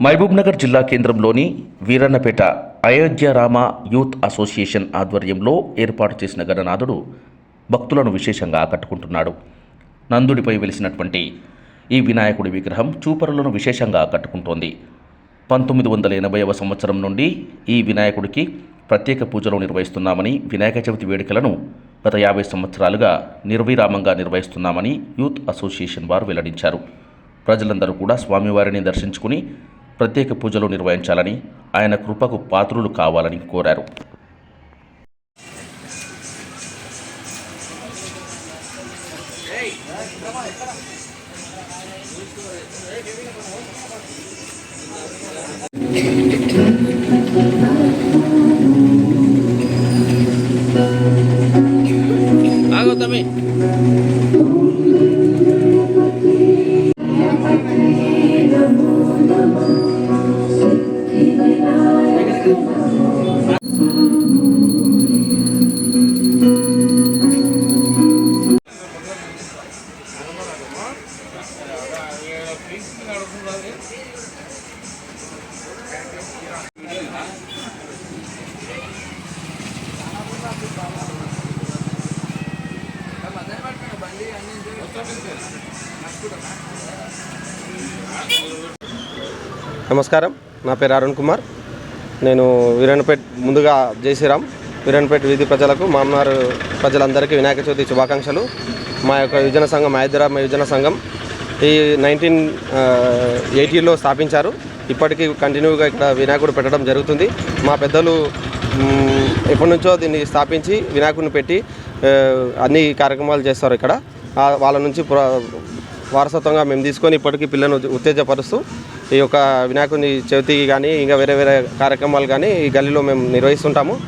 మహబూబ్నగర్ జిల్లా కేంద్రంలోని Veerannapeta Ayodhya Rama youth association ఆధ్వర్యంలో ఏర్పాటు చేసిన గణనాథుడు భక్తులను విశేషంగా ఆకట్టుకుంటున్నాడు. నందుడిపై వెలిసినటువంటి ఈ వినాయకుడి విగ్రహం చూపరులను విశేషంగా ఆకట్టుకుంటోంది. పంతొమ్మిది వందల ఎనభైవ సంవత్సరం నుండి ఈ వినాయకుడికి ప్రత్యేక పూజలు నిర్వహిస్తున్నామని వినాయక చవితి వేడుకలను గత యాభై సంవత్సరాలుగా నిర్విరామంగా నిర్వహిస్తున్నామని యూత్ అసోసియేషన్ వారు వెల్లడించారు. ప్రజలందరూ కూడా స్వామివారిని దర్శించుకుని ప్రత్యేక పూజలు నిర్వహించాలని ఆయన కృపకు పాత్రులు కావాలని కోరారు. cantar também. Thank you. నమస్కారం. నా పేరు అరుణ్ కుమార్. నేను వీరన్నపేట్ ముందుగా జయశ్రీరామ్ శ్రీరామ్. వీధి ప్రజలకు మామనారు ప్రజలందరికీ వినాయక చవితి శుభాకాంక్షలు. మా యొక్క యువజన సంఘం హైదరాబాద్ యువజన సంఘం ఈ నైన్టీన్ ఎయిటీలో స్థాపించారు. ఇప్పటికీ కంటిన్యూగా ఇక్కడ వినాయకుడు పెట్టడం జరుగుతుంది. మా పెద్దలు ఎప్పటి నుంచో దీన్ని స్థాపించి వినాయకుడిని పెట్టి అన్ని కార్యక్రమాలు చేస్తారు ఇక్కడ. వాళ్ళ నుంచి ప్ర- వారసత్వంగా మేము తీసుకొని ఇప్పటికీ పిల్లలను ఉత్తేజపరుస్తూ ఈ యొక్క వినాయకుని చవితికి కానీ ఇంకా వేరే వేరే కార్యక్రమాలు కానీ ఈ గల్లీలో మేము నిర్వహిస్తుంటాము.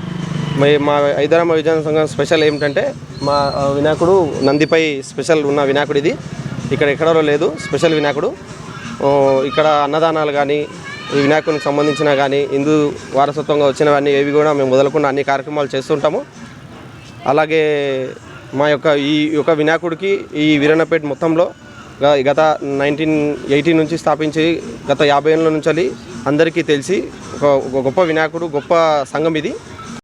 మీ మా హైదరాబాద్ విజయన సంఘం స్పెషల్ ఏమిటంటే మా వినాయకుడు నందిపై స్పెషల్ ఉన్న వినాయకుడు ఇది. ఇక్కడ ఎక్కడో లేదు స్పెషల్ వినాయకుడు. ఇక్కడ అన్నదానాలు కానీ ఈ వినాయకునికి సంబంధించిన కానీ హిందూ వారసత్వంగా వచ్చినవన్నీ ఏవి కూడా మేము వదలకుండా అన్ని కార్యక్రమాలు చేస్తుంటాము. అలాగే మా యొక్క ఈ యొక్క వినాయకుడికి ఈ వీరన్నపేట మొత్తంలో గత నైన్టీన్ ఎయిటీ నుంచి స్థాపించి గత యాభై ఏళ్ళ నుంచి అందరికీ తెలిసి ఒక గొప్ప వినాయకుడు గొప్ప సంఘం ఇది.